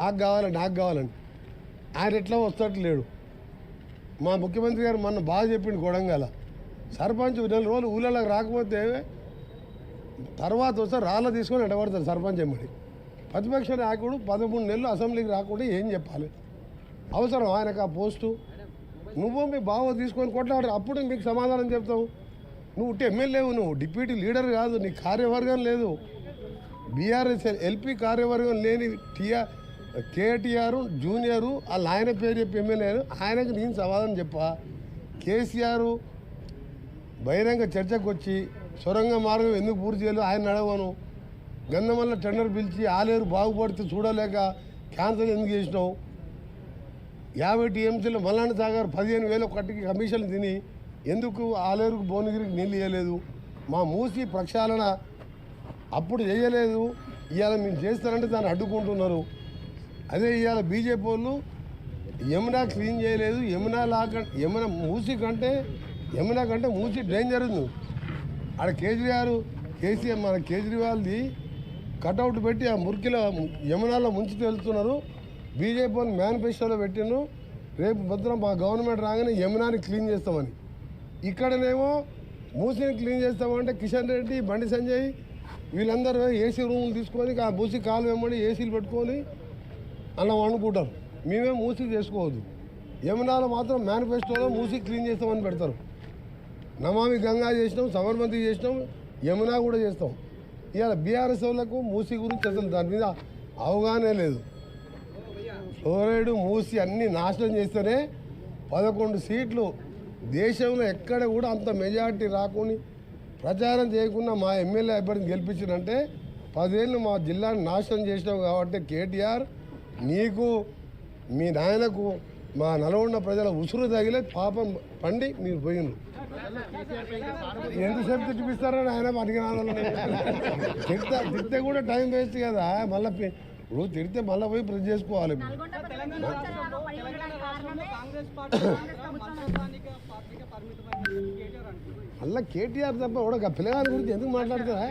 నాకు కావాలి నాకు కావాలని ఆయన ఎట్లా వస్తట్లేడు మా ముఖ్యమంత్రి గారు మొన్న బాగా చెప్పిండు కొడంగల. సర్పంచ్ నెల రోజులు ఊళ్ళలోకి రాకపోతే తర్వాత వస్తే రాళ్ళ తీసుకొని ఎడబడతారు సర్పంచ్ ఎమ్మడి. ప్రతిపక్ష నాయకుడు పదమూడు నెలలు అసెంబ్లీకి రాకుండా ఏం చెప్పాలి? అవసరం ఆయనకు ఆ పోస్టు? నువ్వు మీ బావ తీసుకొని కొట్లాడు అప్పుడు మీకు సమాధానం చెప్తావు. నువ్వు ఎమ్మెల్యేవు నువ్వు డిప్యూటీ లీడర్ కాదు నీ కార్యవర్గం లేదు. బీఆర్ఎస్ ఎల్పీ కార్యవర్గం లేని టీఆర్ కేటీఆర్ జూనియరు వాళ్ళ ఆయన పేరు చెప్పి ఎమ్మెల్యే ఆయనకు నేను సమాధానం చెప్పా. కేసీఆర్ బహిరంగ చర్చకు వచ్చి సొరంగ మార్గం ఎందుకు పూర్తి చేయలేదు? ఆయన నడవను గంధమల్ల టెండర్ పిలిచి ఆలేరు బాగుపడితే చూడలేక క్యాన్సల్ ఎందుకు చేసినావు? యాభై టీఎంసీలో మల్లాండ సాగర్ పదిహేను వేల ఒకటికి కమిషన్లు తిని ఎందుకు ఆలేరుకు భువనగిరికి నీళ్ళు ఇవ్వలేదు మా మూసి ప్రక్షాళన అప్పుడు చేయలేదు ఇవాళ మేము చేస్తారంటే దాన్ని అడ్డుకుంటున్నారు. అదే ఇవాళ బీజేపీ వాళ్ళు యమునా క్లీన్ చేయలేదు యమునా లాక యమున మూసి కంటే యమునా కంటే మూసి డేంజర్ ఉంది ఆడ కేజ్రీవాల్ కేసీఆర్ మన కేజ్రీవాల్ది కటౌట్ పెట్టి ఆ మురికిలో యమునాలో ముంచి వెళ్తున్నారు బీజేపీ వాళ్ళు మేనిఫెస్టోలో పెట్టిండ్రు. రేపు భద్రం మా గవర్నమెంట్ రాగానే యమునాని క్లీన్ చేస్తామని. ఇక్కడనేమో మూసిని క్లీన్ చేస్తామంటే కిషన్ రెడ్డి బండి సంజయ్ వీళ్ళందరూ ఏసీ రూములు తీసుకొని ఆ మూసి కాలు వెంబడి ఏసీలు పెట్టుకొని అలా అనుకుంటారు మేమే మూసి చేసుకోవద్దు. యమునాలో మాత్రం మేనిఫెస్టోలో మూసి క్లీన్ చేస్తామని పెడతారు. నమామి గంగా చేసినాం సబర్మతి చేసినాం యమునా కూడా చేస్తాం. ఇవాళ బీఆర్ఎస్ వాళ్ళకు మూసి గురించి అసలు దాని మీద అవగాహన లేదు. ఫ్లోరైడ్ మూసి అన్ని నాశనం చేస్తేనే పదకొండు సీట్లు దేశంలో ఎక్కడ కూడా అంత మెజారిటీ రాకుండా ప్రచారం చేయకుండా మా ఎమ్మెల్యే అభ్యర్థిని గెలిపించినంటే పదేళ్ళు మా జిల్లాని నాశనం చేసినాం కాబట్టి కేటీఆర్ నీకు మీ నాయనకు మా నల్గొండ ప్రజల ఉసురు తగిలే పాపం పండి మీరు పోయినరు. ఎంతసేపు తిట్టిపిస్తారని ఆయన పనికిరాను తిడితే తిడితే కూడా టైం వేస్ట్ కదా. మళ్ళీ ఇప్పుడు తిడితే మళ్ళీ పోయి ప్రెస్ చేసుకోవాలి. పరిమితమైన కేటీఆర్ అంటున్నారు మళ్ళీ కేటీఆర్ తప్ప కూడా పిల్లగాని గురించి ఎందుకు మాట్లాడతారా